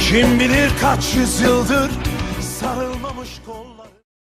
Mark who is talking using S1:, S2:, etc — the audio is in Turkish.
S1: Kim bilir kaç yüzyıldır Sarılmamış kolları